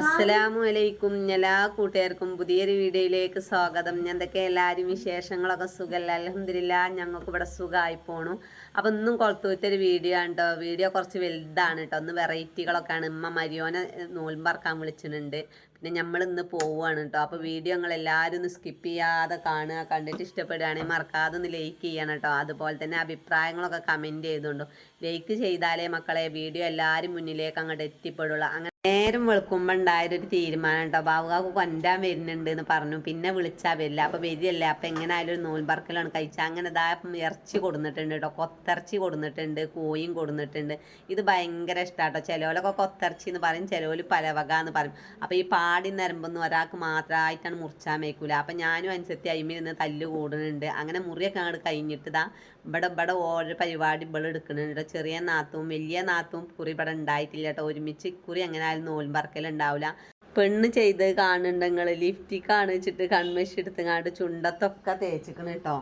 അസ്സലാമു അലൈക്കും എല്ലാ കൂട്ടുകാർക്കും പുതിയൊരു വീഡിയോയിലേക്ക് സ്വാഗതം. എന്തൊക്കെ എല്ലാവരും വിശേഷങ്ങളൊക്കെ സുഖമല്ല അലഹമില്ല ഞങ്ങൾക്ക് ഇവിടെ സുഖമായി പോണു. അപ്പം ഇന്നും കൊളത്തൂറ്റൊരു വീഡിയോ ആണ് കേട്ടോ വീഡിയോ കുറച്ച് വലുതാണ് കേട്ടോ ഒന്ന് വെറൈറ്റികളൊക്കെയാണ് ഇമ്മ മരിയോനെ നൂൽമ്പറക്കാൻ വിളിച്ചിട്ടുണ്ട്. പിന്നെ നമ്മൾ ഇന്ന് പോവുകയാണ് കേട്ടോ അപ്പോൾ വീഡിയോ നിങ്ങൾ എല്ലാവരും ഒന്ന് സ്കിപ്പ് ചെയ്യാതെ കാണുക. കണ്ടിട്ട് ഇഷ്ടപ്പെടുകയാണെങ്കിൽ മറക്കാതെ ഒന്ന് ലൈക്ക് ചെയ്യണം കേട്ടോ അതുപോലെ തന്നെ അഭിപ്രായങ്ങളൊക്കെ കമന്റ് ചെയ്തുകൊണ്ടു ലൈക്ക് ചെയ്താലേ മക്കളെ വീഡിയോ എല്ലാവരും മുന്നിലേക്ക് അങ്ങോട്ട് എത്തിപ്പെടുള്ളൂ. അങ്ങനെ നേരം വെളുക്കുമ്പോൾ ഉണ്ടായൊരു തീരുമാനം കേട്ടോ ബാബുകാക്ക് കൊണ്ടാൻ വരുന്നുണ്ട് എന്ന് പറഞ്ഞു. പിന്നെ വിളിച്ചാൽ വരില്ല. അപ്പോൾ വരികയല്ലേ അപ്പോൾ എങ്ങനായാലും ഒരു നൂൽബർക്കലാണ് കഴിച്ചാൽ അങ്ങനെ ഇതാ ഇറച്ചി കൊടുന്നിട്ടുണ്ട് കേട്ടോ. കൊത്തിറച്ചി കൊടുന്നിട്ടുണ്ട്. കോയും കൊടുന്നിട്ടുണ്ട്. ഇത് ഭയങ്കര ഇഷ്ടമാണ് കേട്ടോ ചിലവലൊക്കെ കൊത്തിറച്ചി എന്ന് പറയും. ചിലവർ പലവക എന്ന് പറയും. അപ്പോൾ ഈ പാടി നരമ്പൊന്നും ഒരാൾക്ക് മാത്രമായിട്ടാണ് മുറിച്ചാൻ വയ്ക്കൂല അപ്പോൾ ഞാനും അനുസരിച്ച് അയിമിൽ നിന്ന് തല്ല് കൂടുന്നുണ്ട് അങ്ങനെ മുറിയൊക്കെ അങ്ങോട്ട് കഴിഞ്ഞിട്ട് ഇതാ ഇവിടെ ഇവിടെ ഓരോ പരിപാടി ഇവിടെ എടുക്കുന്നുണ്ട് ചെറിയ നാത്തും വലിയ നാത്തും കുറി ഇവിടെ ഉണ്ടായിട്ടില്ല കേട്ടോ. ഒരുമിച്ച് കുറി എങ്ങനെ ആയാലും നോൽമ്പറക്കലുണ്ടാവില്ല പെണ്ണ് ചെയ്ത് കാണുന്നുണ്ടെങ്കിൽ ലിഫ്റ്റിക്ക് കാണിച്ചിട്ട് കൺമഷി എടുത്തങ്ങാണ്ട് ചുണ്ടത്തൊക്കെ തേച്ചിക്കണ് കേട്ടോ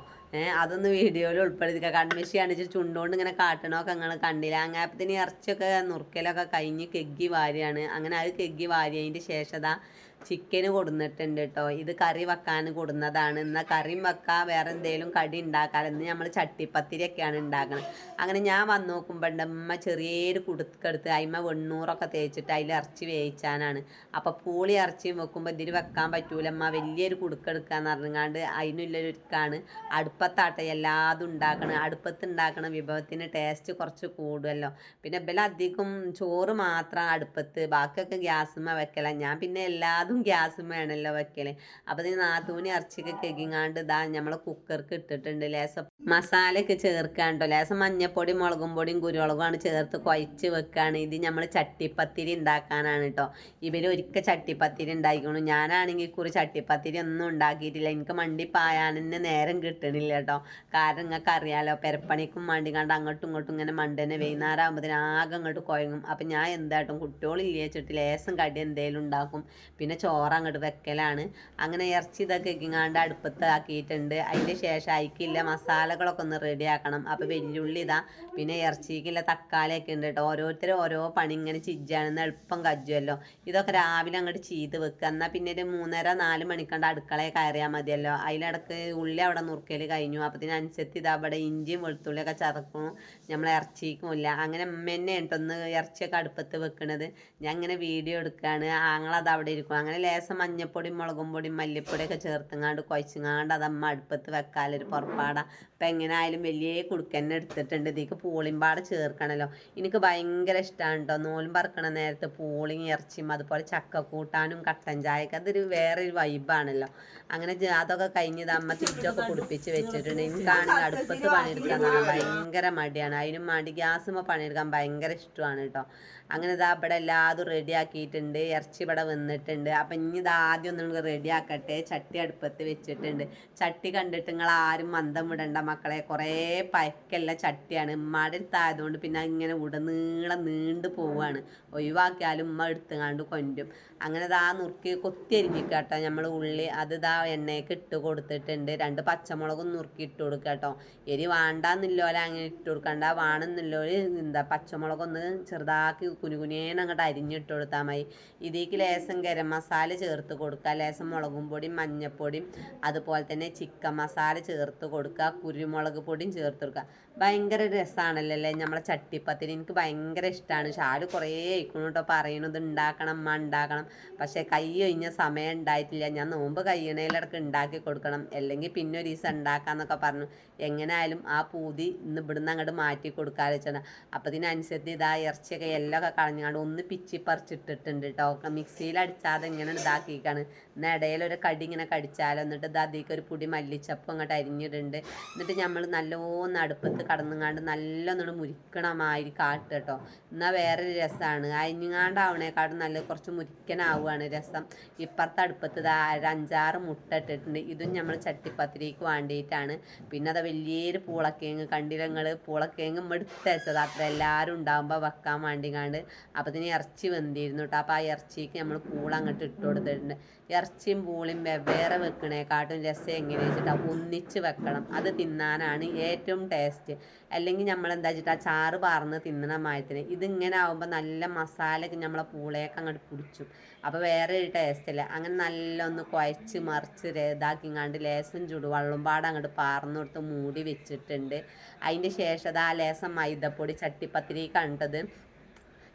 അതൊന്ന് വീഡിയോയിൽ ഉൾപ്പെടുത്തിക്കുക കൺമിഷി കാണിച്ച് ചുണ്ടുകൊണ്ട് ഇങ്ങനെ കാട്ടണമൊക്കെ നിങ്ങൾ കണ്ടില്ല? അങ്ങാപ്പത്തിന് ഇറച്ചിയൊക്കെ നുറുക്കലൊക്കെ കഴിഞ്ഞ് കെഗ്ഗി വാരിയാണ്. അങ്ങനെ അത് കെഗ്ഗി വാരിയതിന്റെ ശേഷം ചിക്കന് കൊടുന്നിട്ടുണ്ട് കേട്ടോ ഇത് കറി വെക്കാൻ കൊടുന്നതാണ്. എന്നാൽ കറിയും വെക്കാം വേറെ എന്തെങ്കിലും കടി ഉണ്ടാക്കാം ഇന്ന് നമ്മൾ ചട്ടിപ്പത്തിരിയൊക്കെയാണ് ഉണ്ടാക്കുന്നത് അങ്ങനെ ഞാൻ വന്ന് നോക്കുമ്പോൾ ഉമ്മ ചെറിയൊരു കുടുക്കെടുത്ത് അതിമ്മ വെണ്ണൂറൊക്കെ തേച്ചിട്ട് അതിൽ ഇറച്ചി വേവിച്ചാനാണ്. അപ്പോൾ പൂളി ഇറച്ചിയും വെക്കുമ്പോൾ ഇതിന് വെക്കാൻ പറ്റൂല. അമ്മ വലിയൊരു കുടുക്കെടുക്കാന്ന് പറഞ്ഞാണ്ട് അതിനുള്ളൊരുക്കാണ് അടുപ്പത്താട്ടെ എല്ലാതും ഉണ്ടാക്കണം. അടുപ്പത്ത് ഉണ്ടാക്കണം വിഭവത്തിന് ടേസ്റ്റ് കുറച്ച് കൂടുമല്ലോ പിന്നെ ഇവല അധികം ചോറ് മാത്രം അടുപ്പത്ത് ബാക്കിയൊക്കെ ഗ്യാസുമ്മ വെക്കല. ഞാൻ പിന്നെ എല്ലാതും ഗ്യാസുമ്മയാണല്ലോ വെക്കൽ. അപ്പോൾ ഈ നാത്തൂനി ഇറച്ചിയൊക്കെ കെകിങ്ങാണ്ട് ഇതാ നമ്മളെ കുക്കർക്ക് ഇട്ടിട്ടുണ്ട്. ലേസം മസാലയൊക്കെ ചേർക്കാണ്ടോ ലേശം മഞ്ഞപ്പൊടി മുളകും പൊടിയും കുരുമുളകുമാണ് ചേർത്ത് കുഴച്ച് വെക്കുകയാണ് ഇത് നമ്മൾ ചട്ടിപ്പത്തിരി ഉണ്ടാക്കാനാണ് കേട്ടോ ഇവർ ഒരിക്കൽ ചട്ടിപ്പത്തിരി ഉണ്ടാക്കിക്കണു ഞാനാണെങ്കിൽ കുറി ചട്ടിപ്പത്തിരി ഒന്നും ഉണ്ടാക്കിയിട്ടില്ല എനിക്ക് മണ്ടി പായാൻ തന്നെ നേരം കിട്ടണില്ല കേട്ടോ കാരണം നിങ്ങൾക്ക് അറിയാലോ പെരപ്പണിക്കും മണ്ടി കണ്ട് അങ്ങോട്ടും ഇങ്ങോട്ടും ഇങ്ങനെ മണ്ടനെ വൈകുന്നേരം ആകുമ്പോഴത്തേന് ആകെ അങ്ങോട്ട് കുഴങ്ങും അപ്പം ഞാൻ എന്തായിട്ടും കുട്ടികളില്ല വെച്ചിട്ട് ലേശം കടി എന്തേലും ഉണ്ടാക്കും പിന്നെ ചോറ് അങ്ങോട്ട് വെക്കലാണ്. അങ്ങനെ ഇറച്ചി ഇതൊക്കെ ഇങ്ങാണ്ട് അടുപ്പത്ത് ആക്കിയിട്ടുണ്ട്. അതിന്റെ ശേഷം അയക്കില്ല മസാലകളൊക്കെ ഒന്ന് റെഡിയാക്കണം അപ്പോൾ വെല്ലുള്ളി ഇതാ പിന്നെ ഇറച്ചിക്കുള്ള തക്കാളിയൊക്കെ ഉണ്ട് കേട്ടോ ഓരോരുത്തർ ഓരോ പണി ഇങ്ങനെ ചിജ്ജാണെന്ന് എളുപ്പം കജ്ജുമല്ലോ ഇതൊക്കെ രാവിലെ അങ്ങോട്ട് ചെയ്ത് വെക്കുക എന്നാൽ പിന്നെ ഒരു മൂന്നര നാല് മണിക്കണ്ട് അടുക്കളയിൽ കയറിയാൽ മതിയല്ലോ. അതിലിടക്ക് ഉള്ളി അവിടെ നുറുക്കൽ കഴിഞ്ഞു. അപ്പത്തിനനുസരിച്ച് ഇതാ അവിടെ ഇഞ്ചിയും വെളുത്തുള്ളിയൊക്കെ ചതക്കും. നമ്മൾ ഇറച്ചിക്കുമില്ല അങ്ങനെ അമ്മ തന്നെ ഉണ്ടൊന്ന് ഇറച്ചിയൊക്കെ അടുപ്പത്ത് വെക്കണത്. ഞാൻ ഇങ്ങനെ വീഡിയോ എടുക്കുകയാണ് ആങ്ങളത് അവിടെ ഇരിക്കും. അങ്ങനെ ലേശം മഞ്ഞപ്പൊടിയും മുളകും പൊടിയും മല്ലിപ്പൊടിയൊക്കെ ചേർത്തുങ്ങാണ്ട് കുഴച്ചുങ്ങാണ്ട് അമ്മ അടുപ്പത്ത് വെക്കാലൊരു പുറപ്പാടാണ് അപ്പം എങ്ങനെ ആയാലും വലിയ കുടുക്കന്നെ എടുത്തിട്ടുണ്ട്. ഇതിക്ക് പൂളിമ്പാട് ചേർക്കണമല്ലോ എനിക്ക് ഭയങ്കര ഇഷ്ടമാണ് കേട്ടോ നോലും പറക്കണ നേരത്ത് പൂളിയും ഇറച്ചിയും അതുപോലെ ചക്ക കൂട്ടാനും കട്ടൻ ചായക്ക് അതൊരു വേറൊരു വൈബാണല്ലോ അങ്ങനെ അതൊക്കെ കഴിഞ്ഞത് അമ്മ തിരിച്ചൊക്കെ കുടിപ്പിച്ച് വെച്ചിട്ടുണ്ട്. എനിക്കാണെങ്കിൽ അടുപ്പത്ത് പണിയെടുക്കാൻ ഭയങ്കര മടിയാണ്. അതിനും വേണ്ടി ഗ്യാസുമ്പോൾ പണിയെടുക്കാൻ ഭയങ്കര ഇഷ്ടമാണ് കേട്ടോ അങ്ങനെ ഇതാ ഇവിടെ എല്ലാതും റെഡിയാക്കിയിട്ടുണ്ട് ഇറച്ചി ഇവിടെ വന്നിട്ടുണ്ട്. അപ്പം ഇനി ഇത് ആദ്യം ഒന്ന് റെഡി ആക്കട്ടെ. ചട്ടി അടുപ്പത്ത് വെച്ചിട്ടുണ്ട്. ചട്ടി കണ്ടിട്ട് നിങ്ങൾ ആരും മന്ദം വിടണ്ട മക്കളെ. കുറേ പയക്കല്ല ചട്ടിയാണ്. ഉമ്മാടെ അടുത്തായതുകൊണ്ട് പിന്നെ ഇങ്ങനെ ഉടനീളം നീണ്ടു പോവാണ്. ഒഴിവാക്കിയാലും ഉമ്മ എടുത്തുകാണ്ട് കൊണ്ടും. അങ്ങനെ ഇതാ നുറുക്കി കൊത്തി കേട്ടോ നമ്മൾ ഉള്ളി അത് ഇതാ എണ്ണയ്ക്ക് ഇട്ട് കൊടുത്തിട്ടുണ്ട്. രണ്ട് പച്ചമുളകും നുറുക്കി ഇട്ട് കൊടുക്കുക കേട്ടോ എരി വേണ്ടാന്നില്ലോലെ അങ്ങനെ ഇട്ട് കൊടുക്കണ്ട. വേണമെന്നില്ലോൽ എന്താ പച്ചമുളകൊന്ന് ചെറുതാക്കി കുനുകുനേന്ന് അങ്ങോട്ട് അരിഞ്ഞിട്ട് കൊടുത്താൽ മതി. ഇതിലേക്ക് ലേസം ഗരം മസാല ചേർത്ത് കൊടുക്കുക. ലേസം മുളകും പൊടിയും മഞ്ഞപ്പൊടിയും അതുപോലെ തന്നെ ചിക്കൻ മസാല ചേർത്ത് കൊടുക്കുക. കുരുമുളക് പൊടിയും ചേർത്ത് കൊടുക്കുക. ഭയങ്കര രസമാണല്ലോ അല്ലേ നമ്മളെ ചട്ടിപ്പത്തിന് എനിക്ക് ഭയങ്കര ഇഷ്ടമാണ് ഷാൽ കുറേ ആയിക്കണു കേട്ടോ. പറയണത് ഉണ്ടാക്കണം അമ്മ ഉണ്ടാക്കണം പക്ഷേ കൈ കഴിഞ്ഞ സമയം ഉണ്ടായിട്ടില്ല ഞാൻ നോമ്പ് കഴിയണേലിടക്ക് ഉണ്ടാക്കി കൊടുക്കണം. അല്ലെങ്കിൽ പിന്നെ ഒരു ദിവസം പറഞ്ഞു. എങ്ങനെയായാലും ആ പൂതി ഇന്ന് ഇവിടുന്ന് അങ്ങോട്ട് മാറ്റി കൊടുക്കാൻ വെച്ചാണ് അപ്പം ഇതിനനുസരിച്ച് ഇതാ ഇറച്ചിയൊക്കെ എല്ലൊക്കെ കളഞ്ഞാണ്ട് ഒന്ന് പിച്ചി പറിച്ചിട്ടിട്ടുണ്ട് കേട്ടോ. മിക്സിയിൽ അടിച്ചാതെ ഇങ്ങനെ ഇതാക്കിക്കാണ്. എന്നാൽ ഒരു കടി ഇങ്ങനെ കടിച്ചാലോ. എന്നിട്ട് ഇത് അതിലേക്ക് ഒരു പൊടി മല്ലിച്ചപ്പ് അങ്ങോട്ട് അരിഞ്ഞിടുന്നുണ്ട് എന്നിട്ട് നമ്മൾ നല്ലോണം അടുപ്പത്ത് കടന്നുങ്ങാണ്ട് നല്ലൊന്നും മുരിക്കണമായി കാട്ട് കേട്ടോ എന്നാൽ വേറൊരു രസമാണ് അരിഞ്ഞുങ്ങാണ്ടാവണേക്കാട്ടും നല്ല കുറച്ച് മുരിക്കനാവുകയാണ് രസം. ഇപ്പുറത്തെ അടുപ്പത്ത് ഒരു അഞ്ചാറ് മുട്ട ഇട്ടിട്ടുണ്ട്. ഇതും നമ്മൾ ചട്ടിപ്പത്തിരിക്ക് വേണ്ടിയിട്ടാണ് പിന്നെ അത് വലിയൊരു പൂളക്കേങ്ങ്. കണ്ടിരങ്ങൾ പൂളക്കേങ്ങ് എടുത്ത് വെച്ചത് അത്ര എല്ലാവരും ഉണ്ടാകുമ്പോൾ വെക്കാൻ വേണ്ടിങ്ങാണ്ട്. അപ്പോൾ ഇതിന് ഇറച്ചി വെന്തിരുന്നു കേട്ടോ അപ്പോൾ ആ ഇറച്ചിക്ക് നമ്മൾ പൂള അങ്ങോട്ട് ഇട്ട് കൊടുത്തിട്ടുണ്ട്. ഇറച്ചിയും പൂളിയും വെവ്വേറെ വെക്കണേക്കാട്ടും രസം എങ്ങനെയാ വെച്ചിട്ട് ഒന്നിച്ച് വെക്കണം. അത് തിന്നാനാണ് ഏറ്റവും ടേസ്റ്റ്. അല്ലെങ്കിൽ നമ്മൾ എന്താ ആ ചാറ് പാർന്ന് തിന്നണ മായത്തിന് ഇതിങ്ങനെ ആവുമ്പോൾ നല്ല മസാലയൊക്കെ നമ്മളെ പൂളയൊക്കെ അങ്ങോട്ട് പിടിച്ചു. അപ്പോൾ വേറെ ഒരു ടേസ്റ്റ് അല്ല അങ്ങനെ നല്ല ഒന്ന് കുഴച്ച് മറിച്ച് ഇതാക്കിങ്ങാണ്ട് ലേസം ചുടുവെള്ളം പാടെ അങ്ങോട്ട് പാർന്നു കൊടുത്ത് മൂടി വെച്ചിട്ടുണ്ട്. അതിന്റെ ശേഷം ആ ലേസം മൈദപ്പൊടി ചട്ടിപ്പത്തിരി കണ്ടത്.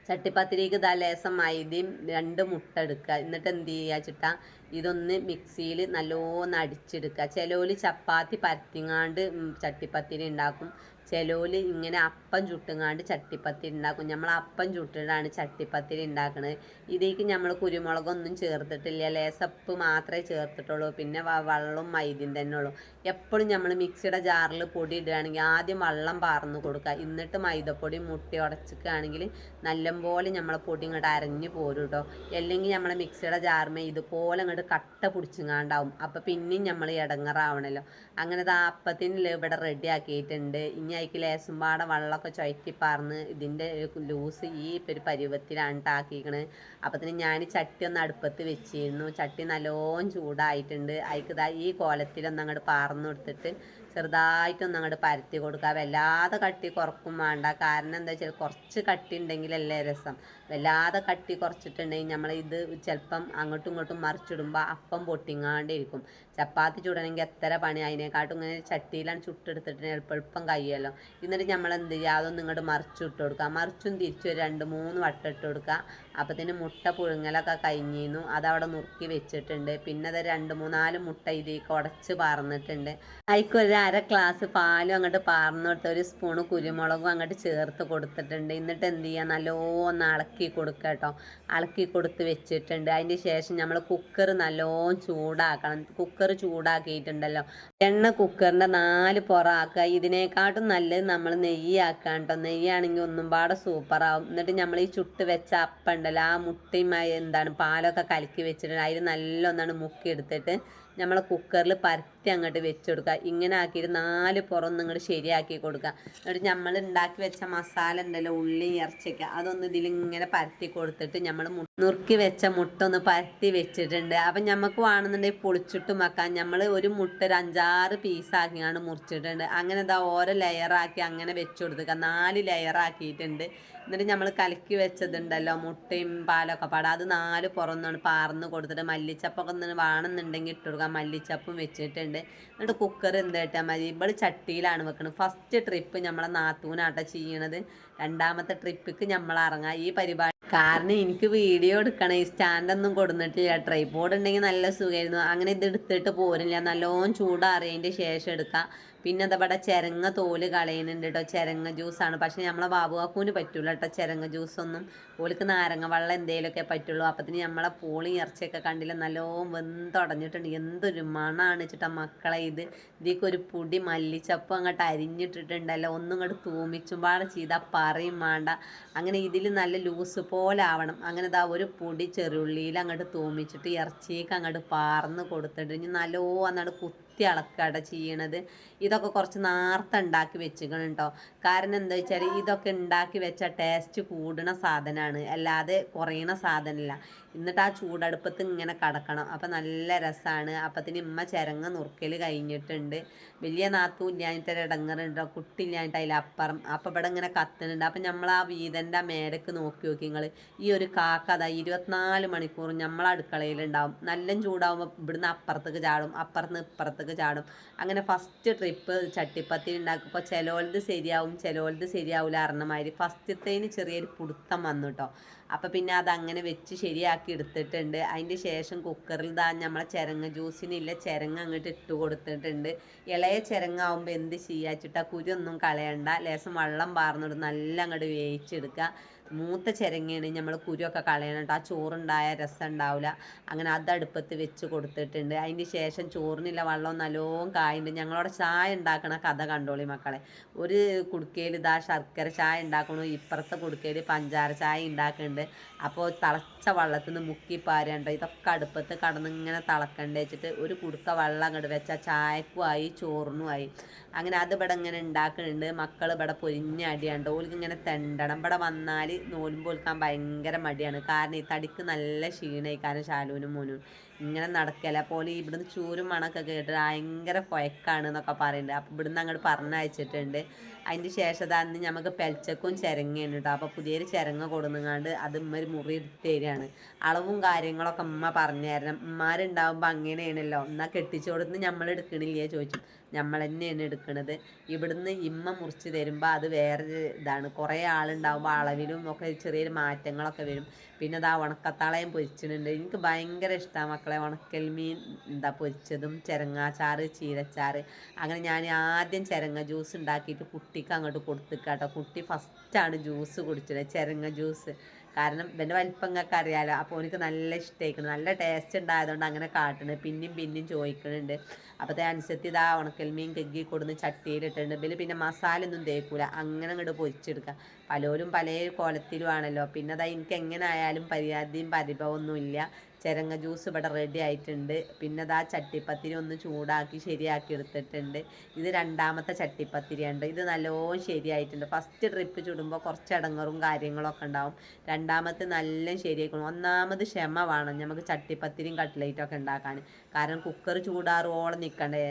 ചട്ടിപ്പത്തിരിക്ക് ലേസം മൈദയും രണ്ട് മുട്ട എടുക്കുക. എന്നിട്ട് എന്ത് ചെയ്യുക വെച്ചിട്ടാ ഇതൊന്ന് മിക്സിയിൽ നല്ലോണം അടിച്ചെടുക്കുക. ചിലോൽ ചപ്പാത്തി പരത്തിങ്ങാണ്ട് ചട്ടിപ്പത്തിരി ഉണ്ടാക്കും ചിലോൽ ഇങ്ങനെ അപ്പം ചുട്ടുങ്ങാണ്ട് ചട്ടിപ്പത്തിരി ഉണ്ടാക്കും നമ്മൾ അപ്പം ചുട്ടിട്ടാണ് ചട്ടിപ്പത്തിരി ഉണ്ടാക്കുന്നത് ഇതിലേക്ക് നമ്മൾ കുരുമുളകൊന്നും ചേർത്തിട്ടില്ല. ലേസപ്പ് മാത്രമേ ചേർത്തിട്ടുള്ളൂ. പിന്നെ വെള്ളവും മൈദ്യം തന്നെ ഉള്ളൂ. എപ്പോഴും നമ്മൾ മിക്സിയുടെ ജാറിൽ പൊടി ഇടുകയാണെങ്കിൽ ആദ്യം വെള്ളം പാർന്ന് കൊടുക്കുക. എന്നിട്ട് മൈദപ്പൊടി മുട്ടി ഉടച്ചിക്കുകയാണെങ്കിൽ നല്ലപോലെ നമ്മളെ പൊടി ഇങ്ങോട്ട് അരഞ്ഞു പോരും കേട്ടോ അല്ലെങ്കിൽ നമ്മളെ മിക്സിയുടെ ജാറിമേ ഇതുപോലെ കട്ട പിടിച്ചിങ്ങാണ്ടാവും. അപ്പം പിന്നെയും നമ്മൾ ഇടങ്ങറാവണല്ലോ അങ്ങനെ ദാ അപ്പത്തിന് ഇവിടെ റെഡി ആക്കിയിട്ടുണ്ട് ഇനി അതിക്ക് ലേസും പാടെ വെള്ളമൊക്കെ ചുഴറ്റി പാർന്ന് ഇതിന്റെ ലൂസ് ഈ ഒരു പരുവത്തിലാണ് ആക്കിക്കണത് അപ്പത്തിന് ഞാൻ ചട്ടി ഒന്ന് അടുപ്പത്ത് വെച്ചിരുന്നു. ചട്ടി നല്ലോണം ചൂടായിട്ടുണ്ട്. അതിക്ക് ഈ കോലത്തിലൊന്ന് അങ്ങോട്ട് പാർന്ന് കൊടുത്തിട്ട് ചെറുതായിട്ടൊന്ന് അങ്ങോട്ട് പരത്തി കൊടുക്കുക വല്ലാതെ കട്ടി കുറക്കും വേണ്ട. കാരണം എന്താ വെച്ചാൽ കുറച്ച് കട്ടി ഉണ്ടെങ്കിലല്ലേ രസം. വല്ലാതെ കട്ടി കുറച്ചിട്ടുണ്ടെങ്കിൽ നമ്മൾ ഇത് ചിലപ്പം അങ്ങോട്ടും ഇങ്ങോട്ടും മറിച്ചിടുമ്പോൾ അപ്പം പൊട്ടിങ്ങാണ്ടിരിക്കും. ചപ്പാത്തി ചുടണമെങ്കിൽ എത്ര പണി അതിനെക്കാട്ടും ഇങ്ങനെ ചട്ടിയിലാണ് ചുട്ടെടുത്തിട്ട് എളുപ്പം എളുപ്പം കഴിയുമല്ലോ. എന്നിട്ട് നമ്മൾ എന്ത് ചെയ്യുക? അതൊന്നും ഇങ്ങോട്ട് മറിച്ചിട്ട് കൊടുക്കുക. മറിച്ചും തിരിച്ചും ഒരു രണ്ട് മൂന്ന് വട്ടം ഇട്ട് കൊടുക്കുക. അപ്പത്തിന് മുട്ട പുഴുങ്ങലൊക്കെ കഴിഞ്ഞിരുന്നു. അതവിടെ നുറുക്കി വെച്ചിട്ടുണ്ട്. പിന്നെ അത് രണ്ട് മൂന്നാൽ മുട്ട ഇതിലേക്ക് ഉടച്ച് പാർന്നിട്ടുണ്ട്. അതിക്ക് ഒരു അര ഗ്ലാസ് പാലും അങ്ങോട്ട് പാർന്നു കൊടുത്ത് ഒരു സ്പൂണ് കുരുമുളകും അങ്ങോട്ട് ചേർത്ത് കൊടുത്തിട്ടുണ്ട്. എന്നിട്ട് എന്ത് ചെയ്യുക നല്ലോണം ഇളക്കി കൊടുക്കുക കേട്ടോ. ഇളക്കി കൊടുത്ത് വെച്ചിട്ടുണ്ട്. അതിന്റെ ശേഷം നമ്മൾ കുക്കർ നല്ലോണം ചൂടാക്കണം. കുക്കർ ചൂടാക്കിയിട്ടുണ്ടല്ലോ. എണ്ണ കുക്കറിന്റെ നാല് പുറമാക്കുക. ഇതിനേക്കാട്ടും നല്ലത് നമ്മൾ നെയ്യാക്കാം കേട്ടോ. നെയ്യാണെങ്കിൽ ഒന്നും പാടെ സൂപ്പറാവും. എന്നിട്ട് നമ്മൾ ഈ ചുട്ട് വെച്ച അപ്പം ഉണ്ടല്ലോ ആ മുട്ടയും എന്താണ് പാലൊക്കെ കലക്കി വെച്ചിട്ട് അതിൽ നല്ലൊന്നാണ് മുക്കി എടുത്തിട്ട് നമ്മൾ കുക്കറിൽ പരത്തി അങ്ങോട്ട് വെച്ച് കൊടുക്കുക. ഇങ്ങനെ ആക്കിയിട്ട് നാല് പുറം നിങ്ങൾ ശരിയാക്കി കൊടുക്കുക. എന്നിട്ട് നമ്മൾ ഉണ്ടാക്കി വെച്ച മസാല ഉണ്ടല്ലോ ഉള്ളി ഇറച്ചിക്ക അതൊന്ന് ഇതിലിങ്ങനെ പരത്തി കൊടുത്തിട്ട് നമ്മൾ നുറുക്കി വെച്ച മുട്ട ഒന്ന് പരത്തി വെച്ചിട്ടുണ്ട്. അപ്പം നമുക്ക് വേണമെന്നുണ്ടെങ്കിൽ പൊളിച്ചിട്ട് വെക്കാം. നമ്മൾ ഒരു മുട്ട ഒരു അഞ്ചാറ് പീസാക്കിയാണ് മുറിച്ചിട്ടുണ്ട്. അങ്ങനെ ഇതാ ഓരോ ലെയറാക്കി അങ്ങനെ വെച്ച് കൊടുക്കുക നാല് ലെയറാക്കിയിട്ടുണ്ട് എന്നിട്ട് നമ്മൾ കലക്കി വെച്ചതുണ്ടല്ലോ മുട്ടയും പാലൊക്കെ പാടാം. അത് നാല് പുറന്നാണ് പാർന്ന് കൊടുത്തിട്ട് മല്ലിച്ചപ്പൊക്കെ വേണമെന്നുണ്ടെങ്കിൽ ഇട്ട് മല്ലിച്ചപ്പും വെച്ചിട്ടുണ്ട്. എന്നിട്ട് കുക്കർ എന്തായിട്ടാൽ മതി. ഇവൾ ചട്ടിയിലാണ് വെക്കുന്നത് ഫസ്റ്റ് ട്രിപ്പ് നമ്മളെ നാത്തൂനാട്ട ചെയ്യണത്. രണ്ടാമത്തെ ട്രിപ്പിക്ക് നമ്മൾ ഇറങ്ങാം. ഈ പരിപാടി കാരണം എനിക്ക് വീഡിയോ എടുക്കണം. ഈ സ്റ്റാൻഡൊന്നും കൊടുന്നിട്ടില്ല. ട്രൈപോഡ് ഉണ്ടെങ്കിൽ നല്ല സുഖമായിരുന്നു അങ്ങനെ ഇത് എടുത്തിട്ട് പോരില്ല നല്ലോണം ചൂടാറിയതിന്റെ ശേഷം എടുക്കാം. പിന്നെ അതവിടെ ചിരങ്ങ തോൽ കളയുന്നുണ്ട് കേട്ടോ ചിരങ്ങ ജ്യൂസാണ്. പക്ഷേ നമ്മളെ ബാബുവാക്കൂന് പറ്റൂല കേട്ടോ ചിരങ്ങ ജ്യൂസൊന്നും. ഓൾക്ക് നാരങ്ങ വെള്ളം എന്തേലൊക്കെ പറ്റുള്ളൂ. അപ്പത്തിന് നമ്മളെ പോളി ഇറച്ചിയൊക്കെ കണ്ടില്ല? നല്ലോണം വെന്തുടഞ്ഞിട്ടുണ്ട്. എന്തൊരു മണാണ് വെച്ചിട്ടാ മക്കളെ ഇത്. ഇതിലേക്ക് ഒരു പൊടി മല്ലിച്ചപ്പ് അങ്ങോട്ട് അരിഞ്ഞിട്ടിട്ടുണ്ടല്ലോ. ഒന്നും ഇങ്ങോട്ട് തൂമിച്ചും പാടെ ചെയ്താൽ പറയും വേണ്ട അങ്ങനെ ഇതിൽ നല്ല ലൂസ് പോലെ ആവണം. അങ്ങനെ ഇതാ ഒരു പൊടി ചെറുള്ളിയിൽ അങ്ങോട്ട് തൂമിച്ചിട്ട് ഇറച്ചിക്ക് അങ്ങോട്ട് പാർന്ന് കൊടുത്തിട്ട് ഇനി നല്ലോ അന്നാണ് കുത്തി ഇളക്കാട ചെയ്യണത്. ഇതൊക്കെ കുറച്ച് നേർത്ത ഉണ്ടാക്കി വെച്ചിക്കണം കേട്ടോ കാരണം എന്താ വെച്ചാൽ ഇതൊക്കെ ഉണ്ടാക്കി വെച്ച ടേസ്റ്റ് കൂടുന്ന സാധനമാണ് അല്ലാതെ കുറയണ സാധനമല്ല എന്നിട്ട് ആ ചൂടടുപ്പത്ത് ഇങ്ങനെ കടക്കണം. അപ്പം നല്ല രസമാണ് അപ്പത്തിന് ഇമ്മ ചിരങ്ങ നുറുക്കൽ കഴിഞ്ഞിട്ടുണ്ട്. വലിയ നാത്തു ഇല്ലാഞ്ഞിട്ട് ഇടങ്ങറുണ്ടോ കുട്ടി ഇല്ലാഞ്ഞിട്ട് അതിലപ്പുറം അപ്പം ഇവിടെ ഇങ്ങനെ കത്തുന്നുണ്ട് അപ്പം നമ്മൾ ആ വീതന്റെ മേടക്ക് നോക്കി നോക്കി നിങ്ങൾ ഈ ഒരു കാക്ക അതാ ഇരുപത്തിനാല് മണിക്കൂറും നമ്മളെ അടുക്കളയിലുണ്ടാവും. നല്ല ചൂടാവുമ്പോൾ ഇവിടുന്ന് അപ്പുറത്തേക്ക് ചാടും. അപ്പുറത്ത് ഇപ്പുറത്തേക്ക് ചാടും. അങ്ങനെ ഫസ്റ്റ് ട്രിപ്പ് ചട്ടിപ്പത്തി ഉണ്ടാക്കുമ്പോൾ ചിലോലത് ശരിയാവും ചിലോലത് ശരിയാവില്ല അറിഞ്ഞമാതിരി ഫസ്റ്റത്തേന് ചെറിയൊരു പുടുത്തം വന്നു കേട്ടോ അപ്പം പിന്നെ അതങ്ങനെ വെച്ച് ശരിയാക്കി എടുത്തിട്ടുണ്ട്. അതിന്റെ ശേഷം കുക്കറിൽ ദാ നമ്മളെ ചിരങ്ങ ജ്യൂസിനില്ല ചിരങ്ങ അങ്ങോട്ട് ഇട്ട് കൊടുത്തിട്ടുണ്ട്. ഇളയ ചിരങ്ങാവുമ്പോൾ എന്ത് ചെയ്യാച്ചിട്ടാ കുരൊന്നും കളയണ്ട. ലേശം വെള്ളം പാർന്നിട്ട് നല്ല അങ്ങോട്ട് വേവിച്ചെടുക്കുക മൂത്ത ചിരങ്ങയാണ്. നമ്മൾ കുരുവൊക്കെ കളയണം ആ ചോറുണ്ടായ രസം ഉണ്ടാവില്ല അങ്ങനെ അത് അടുപ്പത്ത് വെച്ച് കൊടുത്തിട്ടുണ്ട്. അതിന് ശേഷം ചോറിനുള്ള വെള്ളം നല്ലോം കായുണ്ട്. ഞങ്ങളവിടെ ചായ ഉണ്ടാക്കണ കഥ കണ്ടോളി മക്കളെ. ഒരു കുടുക്കയിൽ ഇതാ ശർക്കര ചായ ഉണ്ടാക്കണു. ഇപ്പുറത്തെ കുടുക്കയിൽ പഞ്ചാര ചായ ഉണ്ടാക്കുന്നുണ്ട് അപ്പോൾ തിളച്ച വെള്ളത്തിൽ നിന്ന് മുക്കി പാരണ്ടോ ഇതൊക്കെ അടുപ്പത്ത് കടന്ന് ഇങ്ങനെ തിളക്കണ്ടേ വെച്ചിട്ട് ഒരു കുടുക്ക വെള്ളം അങ്ങോട്ട് വെച്ചാൽ ചായക്കും ആയി ചോറിനും ആയി. അങ്ങനെ അത് ഇവിടെ ഇങ്ങനെ ഉണ്ടാക്കുന്നുണ്ട് മക്കൾ ഇവിടെ പൊരിഞ്ഞ അടിയാണ്ട്. ഓൾക്ക് ഇങ്ങനെ തെണ്ടണം. ഇവിടെ വന്നാൽ നോലും പോൽക്കാൻ ഭയങ്കര മടിയാണ്. കാരണം ഈ തടിക്ക് നല്ല ക്ഷീണമായി കാരണം ശാലുവിനും മോനും ഇങ്ങനെ നടക്കല പോലെ ഇവിടുന്ന് ചൂരും മണമൊക്കെ കേട്ടിട്ട് ഭയങ്കര കുഴക്കാണ് എന്നൊക്കെ പറയുന്നുണ്ട് അപ്പം ഇവിടുന്ന് അങ്ങോട്ട് പറഞ്ഞയച്ചിട്ടുണ്ട് അതിന്റെ ശേഷം അന്ന് നമുക്ക് പെൽച്ചക്കും ചിരങ്ങയാണ് കേട്ടോ അപ്പോൾ പുതിയൊരു ചിരങ്ങ കൊടുങ്ങാണ്ട് അത് ഉമ്മ ഒരു മുറി എടുത്ത് തരികയാണ് അളവും കാര്യങ്ങളൊക്കെ ഉമ്മ പറഞ്ഞു തരണം. ഉമ്മാരുണ്ടാവുമ്പോൾ അങ്ങനെയാണല്ലോ. എന്നാൽ കെട്ടിച്ചു കൊടുത്ത് നമ്മൾ എടുക്കണില്ലേ ചോദിച്ചു. നമ്മൾ തന്നെയാണ് എടുക്കുന്നത് ഇവിടുന്ന് ഇമ്മ മുറിച്ച് തരുമ്പോൾ അത് വേറൊരു ഇതാണ്. കുറേ ആളുണ്ടാകുമ്പോൾ അളവിലും ഒക്കെ ചെറിയൊരു മാറ്റങ്ങളൊക്കെ വരും. പിന്നെ അതാ ഉണക്കത്താളയും പൊരിച്ചിട്ടുണ്ട്. എനിക്ക് ഭയങ്കര ഇഷ്ടമാണ് മക്കളെ. ഉണക്കൽ മീൻ എന്താ പൊരിച്ചതും ചിരങ്ങാച്ചാറ് ചീരച്ചാറ്. അങ്ങനെ ഞാൻ ആദ്യം ചിരങ്ങ ജ്യൂസ് ഉണ്ടാക്കിയിട്ട് കുട്ടിക്ക് അങ്ങോട്ട് കൊടുത്തിക്കാട്ടോ. കുട്ടി ഫസ്റ്റാണ് ജ്യൂസ് കുടിച്ചത്. ചിരങ്ങ ജ്യൂസ്. കാരണം ഇവന്റെ വലിപ്പങ്ങൾക്ക് അറിയാലോ. അപ്പോൾ എനിക്ക് നല്ല ഇഷ്ടമായിക്കണം നല്ല ടേസ്റ്റ് ഉണ്ടായതുകൊണ്ട് അങ്ങനെ കാട്ടണ്. പിന്നെയും പിന്നെയും ചോദിക്കുന്നുണ്ട് അപ്പോഴത്തെ അനുസരിച്ച് ഇതാ ഉണക്കൽ മീൻ കെഗ്ഗി കൊടുന്ന് ചട്ടിയിലിട്ടുണ്ട് ഇതിൽ പിന്നെ മസാല ഒന്നും തേക്കൂല. അങ്ങനെ അങ്ങോട്ട് പൊരിച്ചെടുക്കുക പലരും പല കോലത്തിലുമാണല്ലോ പിന്നെ അതാ എനിക്ക് എങ്ങനെ ആയാലും പരിയാതിയും പരിഭവമൊന്നുമില്ല ചിരങ്ങ ജ്യൂസ് ഇവിടെ റെഡി ആയിട്ടുണ്ട്. പിന്നെ അതാ ചട്ടിപ്പത്തിരി ഒന്ന് ചൂടാക്കി ശരിയാക്കി എടുത്തിട്ടുണ്ട്. ഇത് രണ്ടാമത്തെ ചട്ടിപ്പത്തിരിയുണ്ട്. ഇത് നല്ലോണം ശരിയായിട്ടുണ്ട്. ഫസ്റ്റ് ട്രിപ്പ് ചുടുമ്പോൾ കുറച്ച് ഇടങ്ങറും കാര്യങ്ങളൊക്കെ ഉണ്ടാവും. രണ്ടാമത്തെ നല്ല ശരിയാക്കണം ഒന്നാമത് ക്ഷമ വേണം നമുക്ക് ചട്ടിപ്പത്തിരിയും കട്ട്ലേറ്റും ഒക്കെ ഉണ്ടാക്കാൻ. കാരണം കുക്കർ ചൂടാറോളം നിൽക്കണ്ടേ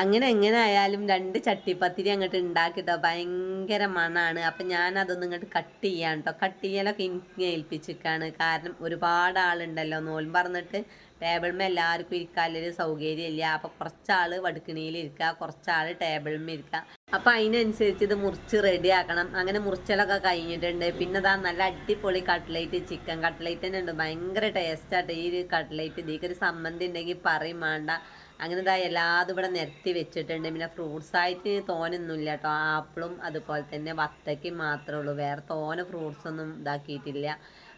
അങ്ങനെ എങ്ങനെ ആയാലും രണ്ട് ചട്ടിപ്പത്തിരി അങ്ങോട്ട് ഉണ്ടാക്കിട്ടോ. ഭയങ്കര മണാണ്. അപ്പം ഞാൻ അതൊന്നും ഇങ്ങോട്ട് കട്ട് ചെയ്യാൻ കേട്ടോ കട്ട് ചെയ്യലൊക്കെ എനിക്ക് ഏൽപ്പിച്ചിരിക്കുകയാണ് കാരണം ഒരുപാട് ആളുണ്ടല്ലോ നോലും പറഞ്ഞിട്ട് ടേബിൾമേ എല്ലാവർക്കും ഇരിക്കാനൊരു സൗകര്യമില്ല അപ്പോൾ കുറച്ചാൾ വടുക്കിണിയിൽ ഇരിക്കുക കുറച്ചാൾ ടേബിൾമേ ഇരിക്കുക അപ്പോൾ അതിനനുസരിച്ച് ഇത് മുറിച്ച് റെഡി ആക്കണം. അങ്ങനെ മുറിച്ചലൊക്കെ കഴിഞ്ഞിട്ടുണ്ട്. പിന്നെ ഇതാ നല്ല അടിപൊളി കട്ട്ലേറ്റ് ചിക്കൻ കട്ട്ലേറ്റ് തന്നെ ഉണ്ട്. ഭയങ്കര ടേസ്റ്റായിട്ട് ഈ ഒരു കട്ട്ലേറ്റ്. ഇതിക്കൊരു സമ്മന്തി ഉണ്ടെങ്കിൽ പറയും വേണ്ട അങ്ങനെ ഇതാ എല്ലാതും ഇവിടെ നിരത്തി വെച്ചിട്ടുണ്ട്. പിന്നെ ഫ്രൂട്ട്സ് ആയിട്ട് തോനൊന്നുമില്ല കേട്ടോ ആപ്പിളും അതുപോലെ തന്നെ വത്തയ്ക്കും മാത്രമേ ഉള്ളൂ. വേറെ തോന ഫ്രൂട്ട്സ് ഒന്നും ഇതാക്കിയിട്ടില്ല.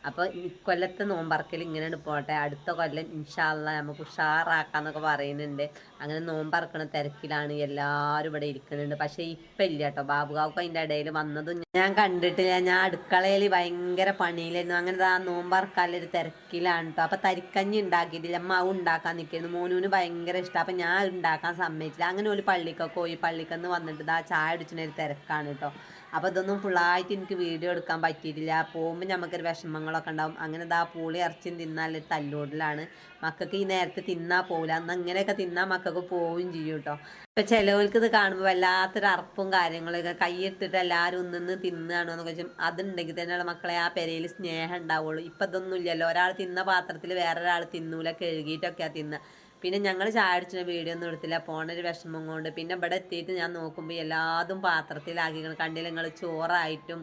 അപ്പോൾ ഇക്കൊല്ലത്തെ നോമ്പറക്കൽ ഇങ്ങനെ പോട്ടെ. അടുത്ത കൊല്ലം ഇൻഷാല്ല നമുക്ക് ഉഷാറാക്കാന്നൊക്കെ പറയുന്നുണ്ട്. അങ്ങനെ നോമ്പറക്കണ തിരക്കിലാണ് എല്ലാവരും ഇവിടെ ഇരിക്കുന്നുണ്ട് പക്ഷേ ഇപ്പം ഇല്ല കേട്ടോ. ബാബുകാവുക്ക് അതിന്റെ ഇടയിൽ വന്നതും ഞാൻ കണ്ടിട്ടില്ല. ഞാൻ അടുക്കളയിൽ ഭയങ്കര പണിയിലായിരുന്നു. അങ്ങനെ ആ നോമ്പറക്കാലൊരു തിരക്കിലാണ് കേട്ടോ. അപ്പോൾ തരിക്കഞ്ഞി ഉണ്ടാക്കിയിട്ടില്ല. മാവ് ഉണ്ടാക്കാൻ നിൽക്കുന്നു. മോനൂന് ഭയങ്കര ഇഷ്ടം. അപ്പം ഞാൻ ഉണ്ടാക്കാൻ സമ്മതിച്ചില്ല. അങ്ങനെ ഒരു പള്ളിക്കൊക്കെ പോയി. പള്ളിക്കന്ന് വന്നിട്ട് ഇതാ ചായ അടിച്ചിട്ടൊരു തിരക്കാണ് കേട്ടോ. അപ്പോൾ ഇതൊന്നും ഫുള്ളായിട്ട് എനിക്ക് വീഡിയോ എടുക്കാൻ പറ്റിയിട്ടില്ല. പോകുമ്പോൾ നമുക്കൊരു വിഷമങ്ങളൊക്കെ ഉണ്ടാവും. അങ്ങനെ ഇതാ പൂളി ഇറച്ചിയും തിന്നാൽ തല്ലോടിലാണ്. മക്കൾക്ക് ഈ നേരത്തെ തിന്നാ പോകില്ല അന്ന് അങ്ങനെയൊക്കെ തിന്നാൽ മക്കൾക്ക് പോവുകയും ചെയ്യും കേട്ടോ. ഇപ്പം ചിലവർക്ക് ഇത് കാണുമ്പോൾ വല്ലാത്തൊരു അറപ്പും കാര്യങ്ങളൊക്കെ കൈയിട്ടിട്ട് എല്ലാവരും ഒന്നിന്ന് തിന്നുകയാണോ എന്നൊക്കെ വെച്ചാൽ അതുണ്ടെങ്കിൽ തന്നെയുള്ള മക്കളെ ആ പെരയിൽ സ്നേഹം ഉണ്ടാവുള്ളൂ. ഇപ്പം ഇതൊന്നും ഇല്ലല്ലോ. ഒരാൾ തിന്ന പാത്രത്തിൽ വേറൊരാൾ തിന്നൂല. കഴുകിയിട്ടൊക്കെയാണ് തിന്നുക പിന്നെ ഞങ്ങൾ ചായ അടിച്ചിട്ട് വീഡിയോ ഒന്നും എടുത്തില്ല. പോണൊരു വിഷമം കൊണ്ട്. പിന്നെ ഇവിടെ എത്തിയിട്ട് ഞാൻ നോക്കുമ്പോൾ എല്ലാതും പാത്രത്തിലാക്കിക്കണം കണ്ടില്ല നിങ്ങൾ ചോറായിട്ടും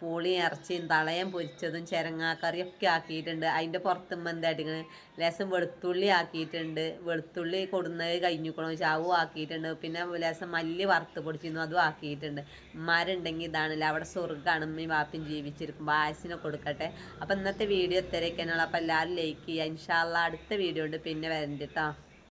പൂളി ഇറച്ചിയും തളയം പൊരിച്ചതും ചിരങ്ങാക്കറിയൊക്കെ ആക്കിയിട്ടുണ്ട്. അതിന്റെ പുറത്തും എന്തായിട്ടിങ്ങനെ ലേശം വെളുത്തുള്ളി ആക്കിയിട്ടുണ്ട്. വെളുത്തുള്ളി കൊടുന്നത് കഴിഞ്ഞിക്കണോ. ചാവും ആക്കിയിട്ടുണ്ട്. പിന്നെ ലേശം മല്ലി വറുത്ത് പൊടിച്ചിരുന്നു. അതും ആക്കിയിട്ടുണ്ട്. ഉമ്മാരുണ്ടെങ്കിൽ ഇതാണല്ലോ അവിടെ സ്വർഗമാണ് ഉമ്മയും വാപ്പയും ജീവിച്ചിരിക്കും ആയസിനെ കൊടുക്കട്ടെ. അപ്പം ഇന്നത്തെ വീഡിയോ ഇത്രയൊക്കെയാണുള്ളൂ അപ്പോൾ എല്ലാവരും ലൈക്ക് ചെയ്യുക. ഇൻഷാല്ല അടുത്ത വീഡിയോ ഉണ്ട്. പിന്നെ വരണ്ടിട്ടോ